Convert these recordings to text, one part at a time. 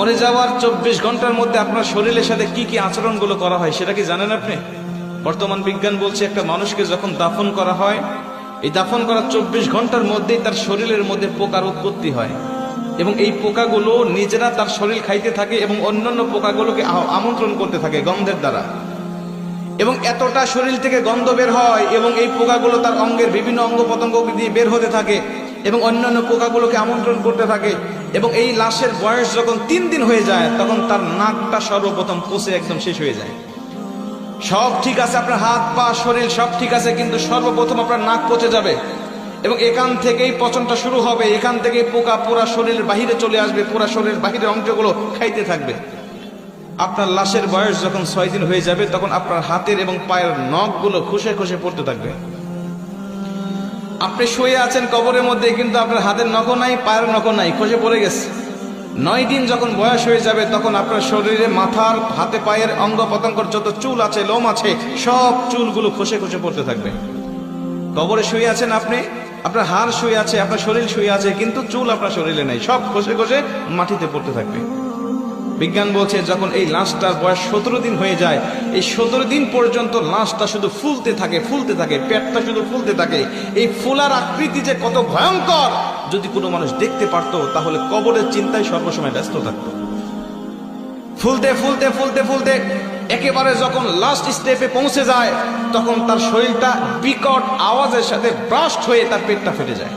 মরে যাওয়ার চব্বিশ ঘণ্টার মধ্যে আপনার শরীরের সাথে কি কি আচরণগুলো করা হয় সেটা কি জানেন আপনি? বর্তমান বিজ্ঞান বলছে একটা মানুষকে যখন দাফন করা হয়, এই দাফন করার চব্বিশ ঘণ্টার মধ্যেই তার শরীরের মধ্যে পোকার উৎপত্তি হয় এবং এই পোকাগুলো নিজেরা তার শরীর খাইতে থাকে এবং অন্যান্য পোকাগুলোকে আমন্ত্রণ করতে থাকে গন্ধের দ্বারা। এবং এতটা শরীর থেকে গন্ধ বের হয় এবং এই পোকাগুলো তার অঙ্গের বিভিন্ন অঙ্গ প্রত্যঙ্গ দিয়ে বের হতে থাকে এবং অন্যান্য পোকাগুলোকে আমন্ত্রণ করতে থাকে। এবং এই লাশের বয়স যখন তিন দিন হয়ে যায়, তখন তার নাকটা সর্বপ্রথম পচে একদম শেষ হয়ে যায়। সব ঠিক আছে, আপনার হাত, পা, শরীর সব ঠিক আছে, কিন্তু সর্বপ্রথম আপনার নাক পচে যাবে। এবং এখান থেকেই পচনটা শুরু হবে। এখান থেকেই পোকা পুরা শরীরের বাহিরে চলে আসবে, পুরা শরীরের বাহিরের অংশগুলো খাইতে থাকবে। আপনার লাশের বয়স যখন ছয় দিন হয়ে যাবে, তখন আপনার হাতের এবং পায়ের নখগুলো খুশে খুশে পড়তে থাকবে। আপনি শুয়ে আছেন কবরের মধ্যে, কিন্তু আপনার হাতের নখও নাই, পায়ের নখও নাই খসে পড়ে গেছে। নয় দিন যখন বয়স হয়ে যাবে, তখন আপনার শরীরে মাথার, হাতে পায়ের অঙ্গ পতঙ্গর যত চুল আছে, লোম আছে, সব চুলগুলো খসে খসে পড়তে থাকবে। কবরে শুয়ে আছেন আপনি, আপনার হাড় শুয়ে আছে, আপনার শরীর শুয়ে আছে, কিন্তু চুল আপনার শরীরে নেই, সব খসে খসে মাটিতে পড়তে থাকবে। বিজ্ঞান বলছে যখন এই লাশটার বয়স সতেরো দিন হয়ে যায়, এই সতেরো দিন পর্যন্ত লাশটা শুধু ফুলতে থাকে ফুলতে থাকে, পেটটা শুধু ফুলতে থাকে। এই ফুলার আকৃতি যে কত ভয়ঙ্কর! যদি কোনো মানুষ দেখতে পারতো, তাহলে কবরের চিন্তায় সর্বসময় ব্যস্ত থাকতো। ফুলতে ফুলতে ফুলতে ফুলতে একেবারে যখন লাস্ট স্টেপে পৌঁছে যায়, তখন তার শরীরটা বিকট আওয়াজের সাথে ব্রাস্ট হয়ে তার পেটটা ফেটে যায়।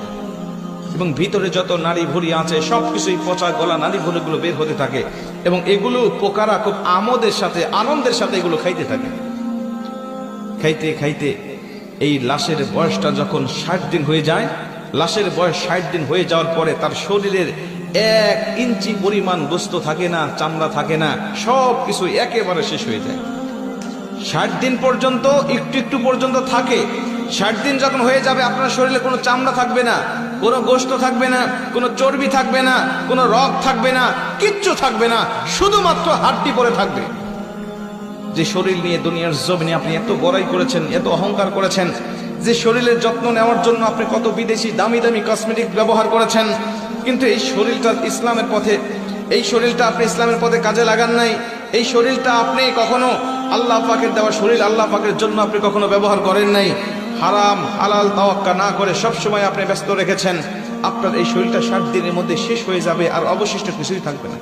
এবং ভিতরে যত নারী ভুড়ি আছে, সবকিছুই পচা গলা নারী ভুড়িগুলো বের হতে থাকে এবং এগুলো পোকারা খুব আমোদের সাথে, আনন্দের সাথে এগুলো খাইতে থাকে। খাইতে খাইতে এই লাশের বয়সটা যখন ষাট দিন হয়ে যায়, লাশের বয়স ষাট দিন হয়ে যাওয়ার পরে তার শরীরের এক ইঞ্চি পরিমাণ গোস্ত থাকে না, চামড়া থাকে না সব কিছু একেবারে শেষ হয়ে যায়। ষাট দিন পর্যন্ত, একটু একটু পর্যন্ত থাকে ষাট দিন যখন হয়ে যাবে, আপনার শরীরে কোনো চামড়া থাকবে না, কোনো গোস্ত থাকবে না, কোনো চর্বি থাকবে না, কোনো রগ থাকবে না, কিচ্ছু থাকবে না, শুধুমাত্র হাড্ডি পরে থাকবে। যে শরীর নিয়ে দুনিয়ার জমিনে আপনি এত বড়াই করেছেন, এত অহংকার করেছেন, যে শরীরের যত্ন নেওয়ার জন্য আপনি কত বিদেশি দামি দামি কসমেটিক ব্যবহার করেছেন, কিন্তু এই শরীরটা ইসলামের পথে, এই শরীরটা আপনি ইসলামের পথে কাজে লাগান নাই, এই শরীরটা আপনি কখনো আল্লাহ পাকের দেওয়া শরীর আল্লাহ পাকের জন্য আপনি কখনো ব্যবহার করেন নাই হারাম, হালাল তাওয়াক্কা না করে সব সময় আপনি ব্যস্ত রেখেছেন, আপনার এই শরীরটা ষাট দিনের মধ্যে শেষ হয়ে যাবে আর অবশিষ্ট কিছুই থাকবে না।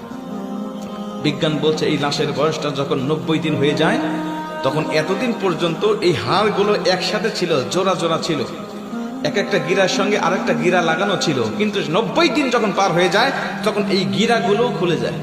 বিজ্ঞান বলছে এই লাশের বয়সটা যখন নব্বই দিন হয়ে যায়, তখন এতদিন পর্যন্ত এই হাড়গুলো একসাথে ছিল, জোড়া জোড়া ছিল। এক একটা গিরার সঙ্গে আরেকটা গিরা লাগানো ছিল, কিন্তু নব্বই দিন যখন পার হয়ে যায়, তখন এই গিরাগুলো খুলে যায়।